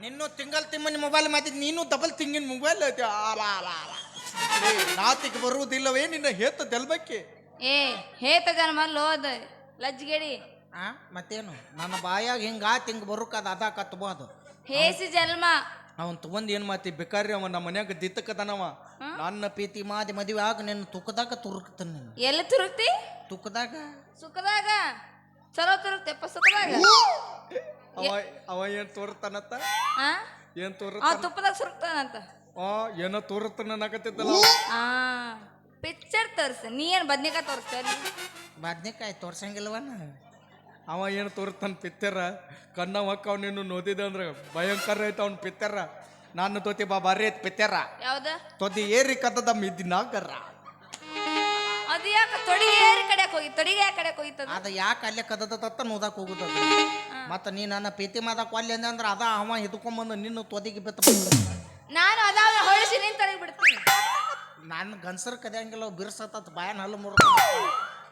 ನಿನ್ನೂ ತಿಂಗಲ್ ತಿಮ್ಮನ mobile ಮಾತಿದ್ ನೀನು double ತಿಂಗಿನ mobile ನಾತಿಗೆ ಬರುವುದಿಲ್ಲವೇ ನಿನ್ನ ಹೇತ ತೆಲ್ಬಕ್ಕೆ ಏ ಹೇತ ಜನ್ಮ ಹೋದ ಲಜ್ಜಿಗೆಡಿ. ಆ ಮತ್ತೇನು? ನನ್ನ ಬಾಯಾಗ ಹಿಂಗ ತಿಂಗ್ ಬರುಕದ ಅದ ಕತ್ಬೋದು. ಹೇಸಿ ಜನ್ಮ. ಅವನ್ ತಗೊಂಡ್ ಏನ್ ಮಾತಿ? ಬೇಕಾರಿ ಅವ ನಮ್ಮ ಮನ್ಯಾಗ ದಿತ್ತಕದನವ. ನನ್ನ ಪ್ರೀತಿ ಮಾದಿ ಮದುವೆ ಆಗ ನಿನ್ನ ತುಕದಾಗ ತುರುಕ್ತಾನ ನೀನು ಎಲ್ಲಿ ತುರುಕ್ತಿ? ತುಕದಾಗ? ಸುಖದಾಗ. ಚಲೋ ತುರುಕ್ತೆಪ್ಪ ಸುಖದಾಗ. ಅವ ಅವ ಏನ್ ತೋರ್ತಾನತ್ತ ಆ? ಏನ್ ತೋರ ಆ ತುಪ್ಪದಾಗ ಸುರುಕ್ತಾನಂತ. ಆ ಏನೋ ತೋರುತ್ತಾನ ಅನ್ನಕತ್ತಿದ್ದಲ್ಲ ಆ ಪಿಕ್ಚರ್ ತೋರ್ಸ. ನೀ ಏನ್ ಬದ್ನಿಕಾಯಿ ತೋರಿಸ್ತೀಯ ಬದ್ನೆಕಾಯಿ ತೋರ್ಸಂಗಿಲ್ವನ ಅವ ಏನು ತೋರ್ತಾನ ಪಿತ್ತರ ಕಣ್ಣ ಮಕ್ಕ ನೀನು ನೋದಿದೆ ಅಂದ್ರೆ ಭಯಂಕರ ಐತ ಅವ್ನ ಪಿತ್ತರ ನಾನು ತೋತಿ ಬಾ ಬಾರಿ ಐತ್ ಪಿತ್ತರ ಯಾವ್ದ? ತೊದಿ ಏರಿ ಕದ್ದದ ಮಿದ್ದಿನಾಗರ. ಅದು ಯಾಕ ತೊಡಿ ಏರಿ ಕಡೆಕ್ ಹೋಗಿ ತೊಡಿಗೆ ಯಾಕೆ ಕಡೆ ಹೋಗಿತ್ತದ ಅದ. ಯಾಕೆ ಅಲ್ಲೇ ಕದದತ್ತ ನೋದಕ್ಕೆ ಹೋಗುತ್ತದ? ಮತ್ತೆ ನೀ ನನ್ನ ಪ್ರೀತಿ ಮಾದಕ್ಕೆ ಒಲ್ಲೆ ಅಂದೆ ಅಂದ್ರೆ ಅದ ಅವ ಹಿಡ್ಕೊಂಬಂದು ನಿನ್ನ ತೊದಿಗೆ ಬಿತ್ತ ನಾನು ಅದಾವ ಹೊಳಿಸಿ ನಿನ್ ತನಗೆ ಬಿಡ್ತೀನಿ. ನನ್ನ ಗನ್ಸರ್ ಕದಿಯಂಗಿಲ್ಲ ಬಿರ್ಸತ್ತ ಬಾಯನ್ ಹಲ್ಲು ಮುರ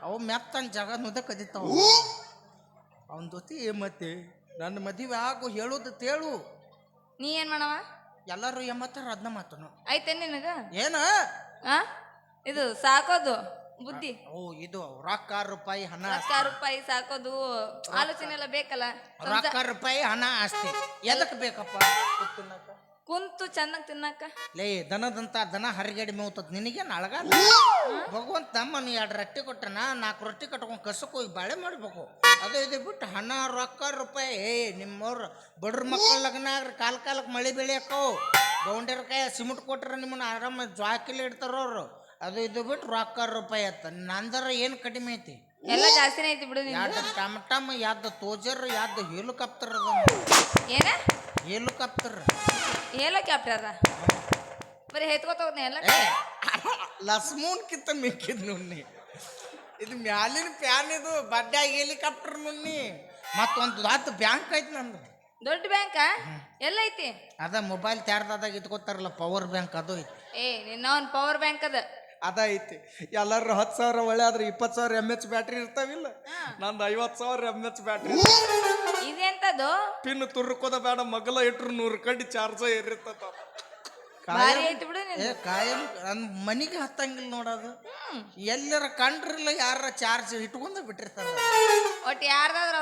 ಅವು ಮೆತ್ತನ್ ಜಾಗ ನುದ ಕದಿತಾವ. ಅವನ ಜೊತೆ ಮತ್ತೆ ನನ್ನ ಮದುವೆ ಆಗು ಹೇಳುದು ತೇಳು. ನೀ ಏನ್ ಮಾಡವ? ಎಲ್ಲರೂ ಎಂಬತ್ತಾರ ಅದನ್ನ ಮಾತನು ಐತೆ ನಿನಗ? ಏನ? ಇದು ಸಾಕೋದು? ಬುದ್ಧಿ. ಓ ಇದು ರೊಕ್ಕ ರೂಪಾಯಿ ಹಣ ಲಕ್ಷ ರೂಪಾಯಿ ಸಾಕೋದು ಆಲೋಚನೆ ಎಲ್ಲ ಬೇಕಲ್ಲ? ರೊಕ್ಕ ರೂಪಾಯಿ ಹಣ ಆಸ್ತಿ ಎದಕ್ ಬೇಕಪ್ಪ? ಕುಂತು ಚೆನ್ನಾಗಿ ತಿನ್ನಕ ಲೇ ದನದಂತ ದನ ಹರಿಗಡಿ ಮೇವ್ತದ. ನಿನಗೇನು ನಳಗ ಭಗವಂತ ನಮ್ಮನ್ನು ಎರಡು ರೊಟ್ಟಿ ಕೊಟ್ಟನ ನಾಲ್ಕು ರೊಟ್ಟಿ ಕಟ್ಕೊಂಡು ಕಸಕ್ಕೆ ಹೋಗಿ ಬಾಳೆ ಮಾಡಬೇಕು. ಅದು ಇದು ಬಿಟ್ಟು ಹಣ ರೊಕ್ಕ ರೂಪಾಯಿ. ಏಯ್ ನಿಮ್ಮವ್ರು ಬಡ್ರ ಮಕ್ಕಳ ಲಗ್ನ ಆಗ್ರಿ ಕಾಲ ಕಾಲಕ್ಕೆ ಮಳೆ ಬೆಳೆಯಕ್ಕವು ಗೌಂಡರ ಕೈ ಸಿಮೆಂಟ್ ಕೊಟ್ರೆ ನಿಮ್ಮನ್ನ ಆರಾಮ ಜ್ವಾಕಿಲಿ ಇಡ್ತಾರ ಅವ್ರು. ಅದು ಇದು ಬಿಟ್ಟು ರೊಕ್ಕ ರೂಪಾಯಿ ಆಯ್ತು. ನಂದರ ಏನು ಕಡಿಮೆ ಐತಿ? ಎಲ್ಲ ಜಾಸ್ತಿನೇ ಐತಿ ಬಿಡು ನಿಂದು. ಯಾವ್ದು ಟಮ್ ಟಮ್ ಯಾವ್ದು ತೋಜರ್ ಯಾವ್ದು ಹೆಲಿಕಾಪ್ಟರ್ ಅದ? ಏನ? ಹೆಲಿಕಾಪ್ಟರ್ ಹೇಳೋ ಕ್ಯಾಪ್ಟರ ಬರೀ ಹೆತ್ಕೋತ ಹೋಗ್ತೀನಿ ಎಲ್ಲ ಲಸ್ಮೂನ್ ಕಿತ್ತ ಮಿಕ್ಕಿದ್ ನುಣ್ಣಿ. ಇದು ಮ್ಯಾಲಿನ ಫ್ಯಾನ್ ಇದು ಬಡ್ಡ್ಯಾಗ ಹೆಲಿಕಾಪ್ಟರ್ ನುಣ್ಣಿ. ಮತ್ತೊಂದು ಹತ್ತು ಬ್ಯಾಂಕ್ ಐತಿ ನಂದು. ದೊಡ್ಡ ಬ್ಯಾಂಕ? ಎಲ್ಲ ಐತಿ? ಅದ ಮೊಬೈಲ್ ತ್ಯಾರ್ದಾಗ ಇಟ್ಕೋತಾರಲ್ಲ ಪವರ್ ಬ್ಯಾಂಕ್ ಅದು ಐತಿ. ಏ ನಿನ್ನ ಪವರ್ ಬ್ಯಾಂಕ್ ಅದ. ಅದ ಐತಿ ಎಲ್ಲರೂ ಹತ್ತು ಸಾವಿರ ಒಳ್ಳೆ ಆದ್ರೆ ಇಪ್ಪತ್ತು ಸಾವಿರ ಎಂ ಎಚ್ ಬ್ಯಾಟ್ರಿ ಇರ್ತಾವಿಲ್ಲ? ನಂದು ಐವತ್ತು ಸಾವಿರ ಎಂ ಎಚ್ ಬ್ಯಾಟ್ರಿ ಇದೆಂತದು? ಪಿನ್ ತುರ್ಕೋದ ಬೇಡ ಮಗಲ ಇಟ್ರು ನೂರು ಕಡ್ಡಿ ಚಾರ್ಜ ಏರಿರ್ತದ. ಭಾರಿ ಐತಿ ಬಿಡು ನಿಂದು. ಏ ಕಾಯಂ ನನ್ನ ಮನಿಗೆ ಹತ್ತಂಗಿಲ್ಲ ನೋಡೋದು ಎಲ್ಲರ ಕಂಡ್ರಿಲ್ಲ ಯಾರ ಚಾರ್ಜ್ ಇಟ್ಕೊಂಡು ಬಿಟ್ಟಿರ್ತಾರ. ಒಟ್ಟು ಯಾರ್ದಾದ್ರ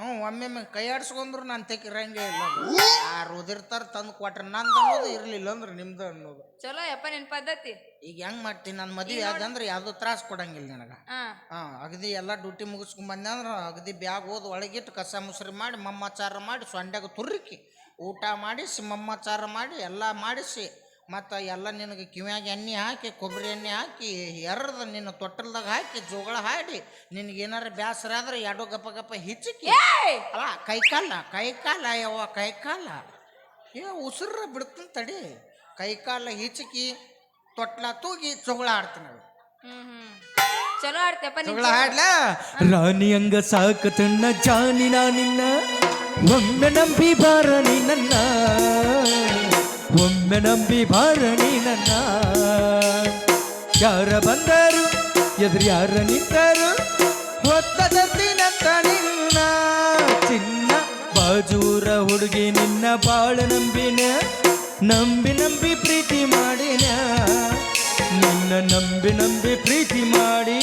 ಹ್ಞೂ ಒಮ್ಮೆ ಕೈ ಆಡ್ಸ್ಕೊಂಡ್ರು ನಾನು ತೆಕ್ಕಿರಂಗೆ ಇಲ್ಲ. ಯಾರು ಉದಿರ್ತಾರ ತಂದು ಕೊಟ್ರೆ ನಂದು ಅನ್ನೋದು ಇರಲಿಲ್ಲ ಅಂದ್ರೆ ನಿಮ್ದು ಅನ್ನೋದು. ಚಲೋ ಯಪ್ಪ ನಿನ್ ಪದ್ಧತಿ. ಈಗ ಹೆಂಗ್ ಮಾಡ್ತೀನಿ ನನ್ನ ಮದುವೆ ಅದಂದ್ರೆ ಯಾವ್ದು ತ್ರಾಸ ಕೊಡಂಗಿಲ್ಲ ನನಗೆ. ಹಾ. ಹಾಂ ಅಗದಿ ಎಲ್ಲ ಡ್ಯೂಟಿ ಮುಗಿಸ್ಕೊಂಡ್ ಬಂದೆ ಅಂದ್ರೆ ಅಗದಿ ಬ್ಯಾಗ್ ಓದ್ ಒಳಗಿಟ್ಟು ಕಸ ಮುಸ್ರಿ ಮಾಡಿ ಮಮ್ಮಚಾರ ಮಾಡಿ ಸೊಂಡ್ಯಾಗ ತುರ್ರಿಕಿ ಊಟ ಮಾಡಿಸಿ ಮಮ್ಮಚಾರ ಮಾಡಿ ಎಲ್ಲ ಮಾಡಿಸಿ ಮತ್ತು ಎಲ್ಲ ನಿನಗೆ ಕಿವ್ಯಾಗ ಎಣ್ಣೆ ಹಾಕಿ ಕೊಬ್ಬರಿ ಎಣ್ಣೆ ಹಾಕಿ ಎರ್ರದ ನಿನ್ನ ತೊಟ್ಟಲ್ದಾಗ ಹಾಕಿ ಜೋಗಳ ಹಾಡಿ ನಿನಗೆ ಏನಾರು ಬ್ಯಾಸರ ಆದ್ರೆ ಎರಡು ಗಪ್ಪ ಗಪ್ಪ ಹಿಚ್ಚಕಿ ಏಯ್! ಅಲ್ಲ ಕೈಕಾಲ ಕೈಕಾಲ ಯವ್ವ ಕೈಕಾಲ. ಏ ಉಸಿರ ಬಿಡ್ತೀನಿ ತಡಿ. ಕೈಕಾಲ ಹಿಚಕಿ ತೊಟ್ಲ ತೂಗಿ ಜೋಗಳ ಆಡ್ತೀನಿ ಅದು ಹ್ಮ್ ಹ್ಮ್. ಚಲೋ ಆಡ್ತೇಪ್ಪ ಜೋಗಳ ಹಾಡ್ಲಾ? ರಾಣಿ ಹಂಗ ಸಾಕತಣ್ಣ ಜಾನಿ ನಿನ್ನ ಒಮ್ಮೆ ನಂಬಿ ಬಾರಣಿ ನನ್ನ ಒಮ್ಮೆ ನಂಬಿ ಬಾರಣಿ ನನ್ನ. ಯಾರ ಬಂದರು ಎದುರು ಯಾರ ನಿಂತರು ಹೊತ್ತದತ್ತಿನಂತ ನಿನ್ನ ಚಿನ್ನ. ಬಾಜೂರ ಹುಡುಗಿ ನಿನ್ನ ಬಾಳ ನಂಬಿನ ನಂಬಿ ನಂಬಿ ಪ್ರೀತಿ ಮಾಡಿನ. ನಿನ್ನ ನಂಬಿ ನಂಬಿ ಪ್ರೀತಿ ಮಾಡಿ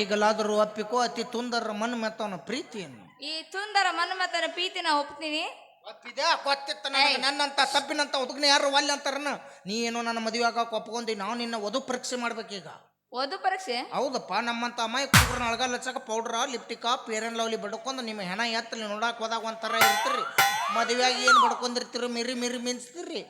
ಈಗಲಾದರೂ ಒಪ್ಪಿಕೋ ಅತಿ ತುಂದರ ಮನ್ ಮೆತ್ತವನ ಪ್ರೀತಿಯನ್ನು. ಈ ತುಂದರ ಮನ್ಮತನ ಪ್ರೀತಿನ ಒಪ್ತೀನಿ. ಒಪ್ಪಿದೆ? ಗೊತ್ತಿತ್ತ ನನಗೆ. ನನ್ನಂತ ತಪ್ಪಿನಂತ ಒದಗ್ನ ಯಾರು ಒಲ್ಲೆ ಅಂತಾರನ್ನ ನೀ ಏನೋ ನನ್ನ ಮದುವೆ ಆಗಕ್ಕೆ ಒಪ್ಕೊಂಡಿ ನಾವು ನಿನ್ನ ವಧು ಪರೀಕ್ಷೆ ಮಾಡ್ಬೇಕೀಗ. ಓದು ಪರೀಕ್ಷೆ? ಹೌದಪ್ಪ ನಮ್ಮಂತ ಅಮ್ಮಾಯಿ ಕುಗ್ರನ್ನ ಅಳಗ ಹಚ್ಚಕ ಪೌಡ್ರ ಲಿಪ್ಟಿಕ ಪೇರನ್ ಲವ್ಲಿ ಬಡ್ಕೊಂಡು ನಿಮ್ಮ ಹೆಣ ಎತ್ತಲಿ ನೋಡಕ್ ಹೋದಾಗ ಒಂಥರ ಇರ್ತೀರಿ. ಮದುವೆಯಾಗಿ ಏನು ಬಡ್ಕೊಂಡಿರ್ತೀರಿ ಮಿರಿ ಮಿರಿ ಮಿಂಚ್ತೀರಿ.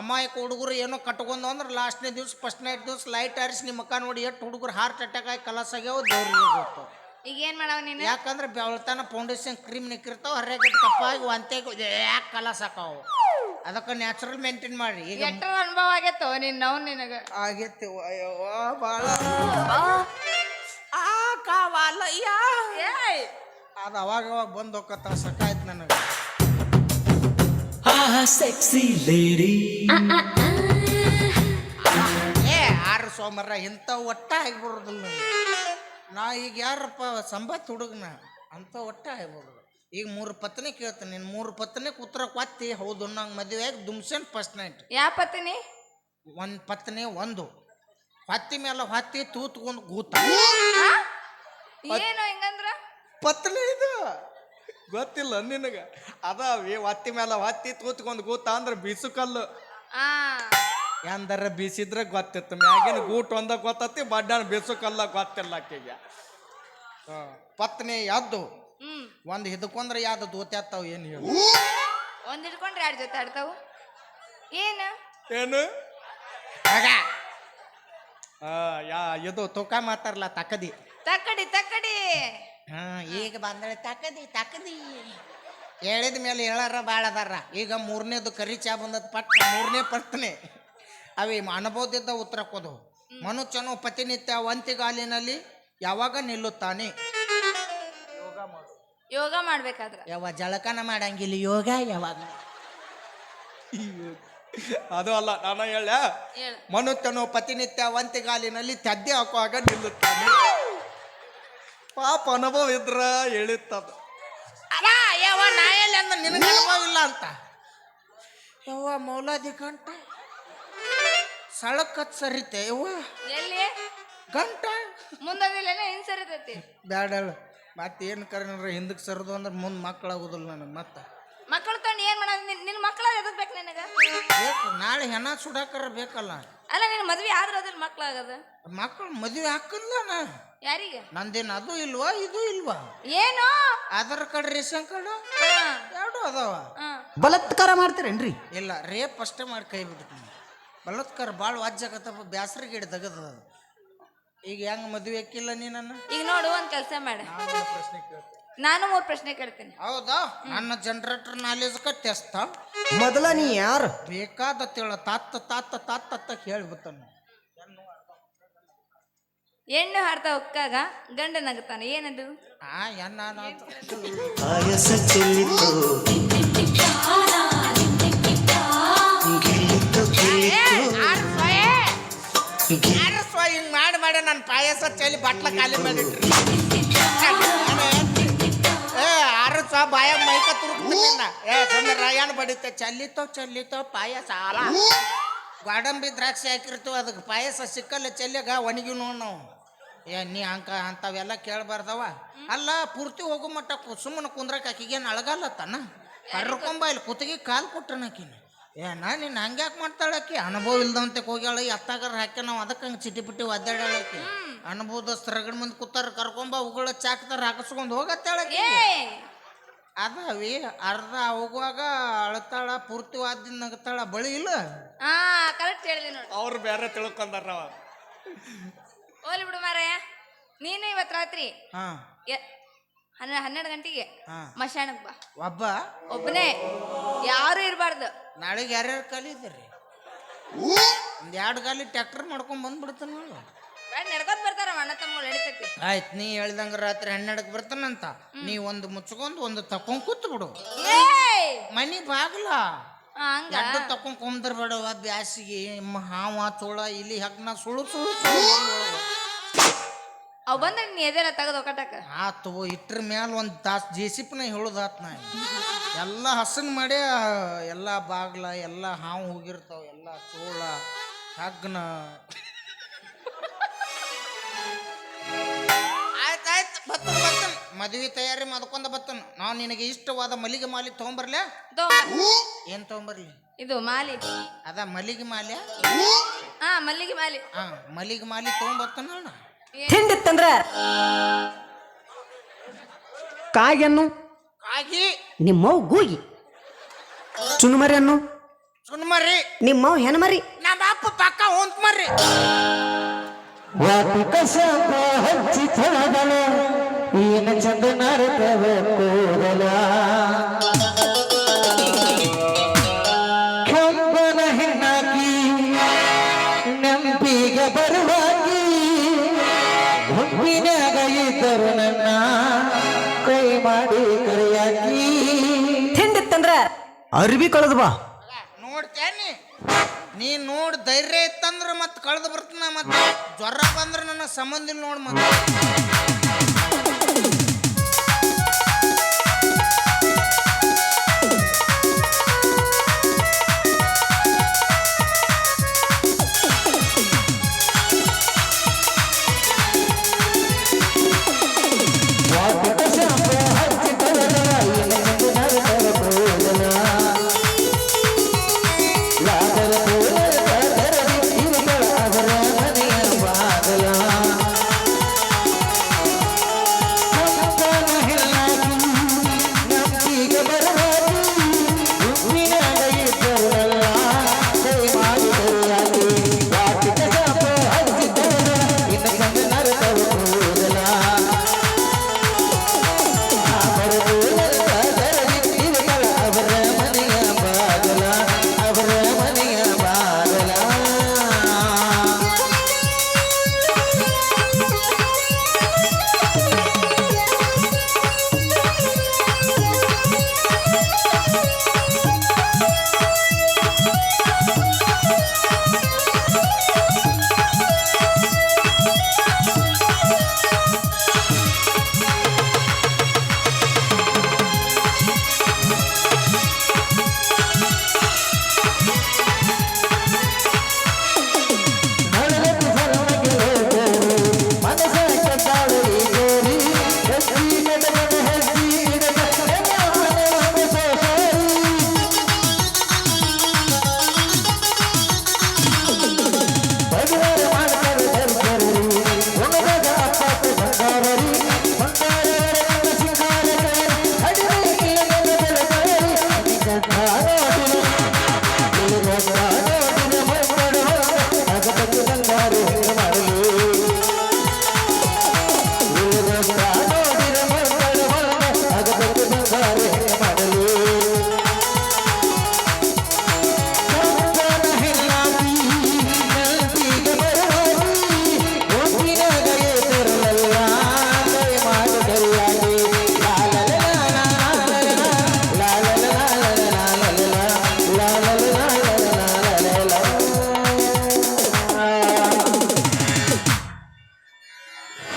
ಅಮ್ಮಾಯಕ ಹುಡುಗರು ಏನೋ ಕಟ್ಕೊಂಡು ಅಂದ್ರೆ ಲಾಸ್ಟ್ನೇ ದಿವ್ಸ ಫಸ್ಟ್ ನೈಟ್ ದಿವ್ಸ ಲೈಟ್ ಆರಿಸಿ ನಿಮ್ಮ ಮುಖ ನೋಡಿ ಎಷ್ಟು ಹುಡುಗರು ಹಾರ್ಟ್ ಅಟ್ಯಾಕ್ ಆಗಿ ಕಲಸಾಗ್ಯಾವ ದೇವ್ರಿಗೆ ಗೊತ್ತು. ಈಗ ಏನ್ ಮಾಡವ ನೀನು? ಯಾಕಂದ್ರೆ ಬೆಳತನ ಫೌಂಡೇಶನ್ ಕ್ರೀಮ್ ನಿಕ್ಕಿರ್ತಾವ ಹರಿಯಾಗಿ ಕಪ್ಪಾಗಿ ಒಂತೆ ಯಾಕೆ ಕಲಸ್ ಹಾಕಾವು? ಅದಕ್ಕೆ ನ್ಯಾಚುರಲ್ ಮೇಂಟೈನ್ ಮಾಡಿ ಈಗ ಎಷ್ಟರ ಅನುಭವ ಆಗೈತೋ ನಿನ್ ನಾವು ನಿನಗ. ಆಗೈತಿ ಬಾಳ. ಭಾಳ ಆ ಕಾವಾಲಯ್ಯ. ಏಯ್! ಅದು ಅವಾಗ ಅವಾಗ ಬಂದು ಹೋಗತ್ತ ಸಕಾಯ್ತು ನನಗೆ. Sexy lady. ಏ ಆರು ಸೋಮರ ಇಂಥ ಒಟ್ಟ ಆಗಿಬಿಡೋದಿಲ್ಲ. ನನಗೆ. ನಾ ಈಗ ಯಾರಪ್ಪ ಸಂಬತ್ ಹುಡುಗನ? ಅಂತ ಒಟ್ಟ ಆಗ್ಬೋದು ಈಗ ಮೂರು ಪತ್ನಿ ಕೇಳ್ತೀನಿ ನಿನ್ನ ಮೂರು ಪತ್ನಿ ಉತ್ತರ ಕೊತ್ತಿ ಹೌದು ನಂಗೆ ಮದುವೆ ಆಗಿ ದುಮ್ಸನ್ ಫಸ್ಟ್ ನೈಟ್ ಯಾವ ಪತ್ನಿ? ಒಂದು ಪತ್ನಿ ಒಂದು. ಹೊತ್ತಿ ಮೇಲೆ ಹೊತ್ತಿ ತೂತ್ಕೊಂಡು ಗೂತ ಏನು ಹೆಂಗಂದ್ರ? ಪತ್ನಿ ಇದು? ಗೊತ್ತಿಲ್ಲ ನಿನಗ. ಅದಾವಿ ಹೊತ್ತಿ ಮೇಲೆ ಹೊತ್ತಿ ತೂತ್ಕೊಂಡು ಗೂತ ಅಂದ್ರೆ ಬಿಸುಕಲ್ಲು. ಆ. ಎಂದರ ಬೀಸಿದ್ರೆ ಗೊತ್ತಿತ್ತು. ಮ್ಯಾಗಿನ ಗೂಟ್ ಒಂದ ಗೊತ್ತತಿ ಬಡ್ಡಾನ ಬೀಸಕಲ್ಲ ಗೊತ್ತಿಲ್ಲ ಆಕೆಗೆ. ಹಾ. ಪತ್ನಿ ಯಾವ್ದು ಒಂದು ಹಿಡ್ಕೊಂಡ್ರೆ ಯಾವ್ದು ದೂತ್ಯಾತ್ತಾವ ಏನು ಹೇಳು? ಒಂದ್ ಹಿಡ್ಕೊಂಡ್ರೆ ಎರಡು ಜೊತೆ ಆಡ್ತಾವ? ಏನು? ಏನು? ಆಗ. ಆ, ಯಾ ಇದು ತೂಕ ಮಾತಾರಲ್ಲ ತಕದಿ. ತಕ್ಕಡಿ ತಕ್ಕಡಿ ಹಾ ಈಗ ಬಂದಳೆ ತಕದಿ ತಕದಿ. ಹೇಳಿದ ಮೇಲೆ ಹೇಳಾರ ಭಾಳ ಅದಾರ ಈಗ ಮೂರನೇದು ಕರಿ ಚಾ ಬಂದದ ಪಟ್ ಮೂರನೇ ಪತ್ನಿ ಅವಿ ಅನುಭವದಿಂದ ಉತ್ತರ ಕೊದು ಮನುಷ್ಯನು ಪ್ರತಿನಿತ್ಯ ಒಂತಿಗಾಲಿನಲ್ಲಿ ಯಾವಾಗ ನಿಲ್ಲುತ್ತಾನೆ? ಯೋಗ ಮಾಡ್ಬೇಕಾದ್ರೆ. ಯಾವ ಜಳಕನ ಮಾಡಂಗಿಲ್ಲ ಯೋಗ ಯಾವಾಗ ಅದು ಅಲ್ಲ ನಾನು ಹೇಳ ಹೇಳ. ಮನುಷ್ಯನು ಪ್ರತಿನಿತ್ಯ ಒಂತಿಗಾಲಿನಲ್ಲಿ ತದ್ದೆ ಹಾಕುವಾಗ ನಿಲ್ಲುತ್ತಾನೆ. ಪಾಪ ಅನುಭವ ಇದ್ರ ಹೇಳಿತ್ತದ ಅಲ್ಲ ಯಾವ ನಾಯಲ್ಲಿ ಅಂದ? ನಿನಗೆ ಅನುಭವ ಇಲ್ಲ ಅಂತ. ಯವ್ವ ಮೌಲಾದಿ ಗಂಟ ಸಳಕತ್ ಸರಿತೆ ಯವ್ವ. ಎಲ್ಲಿ? ಗಂಟ. ಮುಂದೊಂದಿಲ್ಲ ಹಿಂಗ್ ಸರಿತೈತಿ? ಬ್ಯಾಡಲ್ಲ ಮತ್ತೆ ಏನು ಕರೆನ್ರ ಹಿಂದಕ್ಕೆ ಸರಿದು ಅಂದ್ರೆ ಮುಂದೆ ಮಕ್ಕಳಾಗೋದಿಲ್ಲ ನನಗೆ ಮತ್ತೆ. ಮಕ್ಕಳು ತಗೊಂಡು ಏನ್ ಮಾಡೋದು ನಿನ್ ನಿನ್ ಮಕ್ಕಳ ಎದಕ್ ಬೇಕು ನಿನಗ? ಬೇಕು ನಾಳೆ ಹೆಣ ಸುಡಾಕರ ಬೇಕಲ್ಲ. ಅಲ್ಲ ನಿನ್ ಮದ್ವೆ ಆದ್ರ ಅದ್ರ ಮಕ್ಳಾಗದ ಮಕ್ಕಳು ಮದುವೆ ಹಾಕಲ್ಲ ನಾ. ಯಾರಿಗೆ? ನಂದೇನು ಅದು ಇಲ್ವಾ ಇದು ಇಲ್ವಾ? ಏನು? Aadhaar card ration card? ಹಾ, ಎರಡು ಅದಾವ. ಬಲತ್ಕಾರ ಮಾಡ್ತೀರೇನ್ರಿ? ಇಲ್ಲ ರೇಪ್ ಅಷ್ಟೇ ಮಾಡಿ ಕೈ ಬಿಡ್ತೀನಿ ಬಲತ್ಕಾರ ಭಾಳ ವಾಜ್ಯಾಗತ್ತಪ್ಪ ಬ್ಯಾಸ್ರಿಗೆ ಗಿಡ ತೆಗದ ಈಗ ಹೆಂಗ್ ಮದುವೆ ಹಾಕಿಲ್ಲ ನೀ ನನ್ನ? ಈಗ ನೋಡು ಒಂದ್ ಕೆಲಸ ಮಾಡ. ಪ್ರಶ್ನೆ ಕೇಳ್ತೀನಿ. ನಾನು ಮೂರ್ ಪ್ರಶ್ನೆ ಕೇಳ್ತೀನಿ. ಹೌದಾ? ನನ್ನ ಜನರೇಟರ್ ನಾಲೇಜ್ ಟೆಸ್ಟ್ ಮೊದಲ ನೀ ಯಾರು? ಬೇಕಾದ ತಿಳ ತಾತ್ತ ತಾತ್ತ ತಾತ್ತ ಅಂತ ಹೇಳ್ಬಿಡ್ತಾನ ಹೆಣ್ಣು ಹಾಡ್ತಾ ಉಕ್ಕಾಗ ಗಂಡ ನಗುತ್ತಾನೆ ಏನದು? ಆ ಎನ್ನ ಪಾಯಸ ಚೆಲ್ಲಿತು ಹಿಂಗ್ ಮಾಡಿ ಮಾಡಿ ನನ್ನ ಪಾಯಸ ಚೆಲ್ಲಿ ಬಟ್ಲ ಖಾಲಿ ಮಾಡಿಟ್ರಿ. ಏ ಆರಸ ಬಾಯ ಮೈಕ ತುರುಕ್ತಿನ್ನ ಏ ಸುಮ್ಮನೆ ಏನು ಬಡಿತೆ ಚೆಲ್ಲಿತೋ ಚೆಲ್ಲಿತೋ ಪಾಯಸ ಅಲ ಗೋಡಂಬಿ ದ್ರಾಕ್ಷಿ ಹಾಕಿರ್ತೀವಿ ಅದಕ್ಕೆ ಪಾಯಸ ಸಿಕ್ಕಲ್ಲ ಚೆಲ್ಲಿಗ ಒಣಗಿ ನೋಡ್. ನಾವು ಏ ನೀ ಅಂಕ ಅಂಥವೆಲ್ಲ ಕೇಳಬಾರ್ದವ. ಅಲ್ಲ ಪೂರ್ತಿ ಹೋಗು ಮಟ್ಟ ಸುಮ್ಮನೆ ಕುಂದ್ರಕ್ಕೆ ಆಕಿಗೇನು ತಾನ ಕರ್ಕೊಂಬ ಇಲ್ಲಿ ಕುತ್ತಿಗೆ ಕಾಲು ಕೊಟ್ಟನ ಆಕಿನ. ಏ ನಾ ನೀನು ಹಂಗ್ಯಾಕೆ ಮಾಡ್ತಾಳೆ ಆಕಿ? ಅನುಭವ ಇಲ್ದಂತೆ ಹೋಗ್ಯಾಳ ಎತ್ತಾಗಾರ ಹಾಕ್ಯ ನಾವು ಅದಕ್ಕೆ ಹಂಗೆ ಚಿಟಿ ಪಿಟಿ ಅನುಭವದ ಅನುಭವದಸ್ತ ರಗಡ್ ಮಂದಿ ಕೂತಾರ ಕರ್ಕೊಂಬ ಅವುಗಳ ಚಾಕ್ತಾರ ಹಾಕಿಸ್ಕೊಂಡು ಹೋಗತ್ತಾಳಕಿ ಏ. ಅದಾವಿ ಅರ್ಧ ಹೋಗುವಾಗ ಅಳತಾಳ ಪೂರ್ತಿ ವಾದ್ದಿಂದ ನಗತಾಳ ಬಳಿ ಇಲ್ಲ? ಹಾ ಕರೆಕ್ಟ್ ಹೇಳಿದೆ ನೋಡಿ. ಅವ್ರು ಬೇರೆ ತಿಳ್ಕೊಂಡಾರ ಓಲಿ ಹೋಲಿ ಬಿಡು ಮಾರಾಯ. ನೀನು ಇವತ್ತು ರಾತ್ರಿ ಹಾ. ಎ- ಹನ್ನೆ ಹನ್ನೆರಡು ಗಂಟೆಗೆ. ಹಾ. ಬಾ. ಒಬ್ಬ? ಒಬ್ಬನೇ. ಯಾರು ಇರಬಾರ್ದು. ನಾಳೆಗೆ ಯಾರ್ಯಾರು ಕಲಿದ್ರಿ ಒಂದು ಎರಡು ಗಾಲಿ ಟ್ಯಾಕ್ಟರ್ ಮಾಡ್ಕೊಂಡ್ ಬಂದ್ಬಿಡ್ತಾನ ನಡ್ಕೊಂಡ್ ಬರ್ತಾರ ಅಣ್ಣ ತಮ್ಮ ನಡೀತೈತಿ. ಆಯ್ತು ನೀ ಹೇಳ್ದಂಗ ರಾತ್ರಿ ಹನ್ನೆರಡಕ್ಕೆ ಬರ್ತಾನಂತ. ನೀ ಒಂದು ಮುಚ್ಕೊಂಡು ಒಂದು ತಕೊಂಡ್ ಕೂತ್ ಬಿಡು. ಏಯ್! ಮನಿ ಬಾಗ್ಲ. ಆ, ಹಂಗ. ಎಡ್ಡು ತಕೊಂಡ್ ಕೊಂದ್ರ ಬೇಡವ ಬ್ಯಾಸಿಗೆ ಹಾವ ಚೋಳ ಇಲ್ಲಿ ಹಗ್ನ ಸುಳು ಸುಳು. ಅವ್ ಬಂದ್ರೆ ನೀ ಎದೆಲ್ಲ ತೆಗೆದು ಒಕ್ಕಟಕ ಆತು ಇಟ್ರ ಮ್ಯಾಲ ಒಂದು ತಾಸು ಜೆ ಸಿ ಪಿನ ಹೇಳುದಾತ್ ನಾ. ಎಲ್ಲ ಹಸನ್ ಮಾಡಿ ಎಲ್ಲ ಬಾಗ್ಲ ಎಲ್ಲ ಹಾವು ಹೋಗಿರ್ತಾವ ಎಲ್ಲ ಚೋಳ ಹಗ್ನ. ಆಯ್ತಾಯ್ತು ಬತ್ತನ್ ಬತ್ತನ್. ಮದುವೆ ತಯಾರಿ ಮಾಡ್ಕೊಂಡ ಬತ್ತನ್. ನಾವು ನಿನಗೆ ಇಷ್ಟವಾದ ಮಲ್ಲಿಗೆ ಮಾಲಿ ತಗೊಂಬರ್ಲ? ಏನ್ ತಗೊಂಬರ್ಲಿ? ಇದು ಮಾಲಿ. ಅದ ಮಲ್ಲಿಗೆ ಮಾಲೆ? ಹಾ ಮಲ್ಲಿಗೆ ಮಾಲಿ. ಹಾ ಮಲ್ಲಿಗೆ ಮಾಲಿ ತೊಗೊಂಬರ್ತಾನ ಅಣ್ಣ ಹಿಂಡಿತ್ತಂದ್ರ ಕಾಗೆನ್ನು ಕಾಗಿ. ನಿಮ್ಮವ್ ಗೂಗಿ. ಚುನುಮರಿಯನ್ನು? ಸುಣ್ಮರಿ ನಿಮ್ಮವ್ ಹೆಣ್ಮರಿ. ನಮ್ಮ ಅಪ್ಪ ಪಕ್ಕ ಹೊಂತ ಮರ್ರಿ ವಾಪಿ ಶಾಪ ಹಚ್ಚಿ ಏನು ಚಂದ ಮಾಡಿ ಕರೆಯಾಕಿ. ತಿಂದಿತ್ತಂದ್ರ ಅರ್ಬಿ ಕಳೆದು ಬಾ. ನೋಡ್ತೇನಿ. ನೀ ನೋಡ್ ಧೈರ್ಯ ಇತ್ತಂದ್ರ ಮತ್ ಕಳೆದು ಬರ್ತನ ಮತ್ತೆ. ಜ್ವರ ಬಂದ್ರ ನನ್ನ ಸಂಬಂಧಿ ನೋಡ್ ಮತ್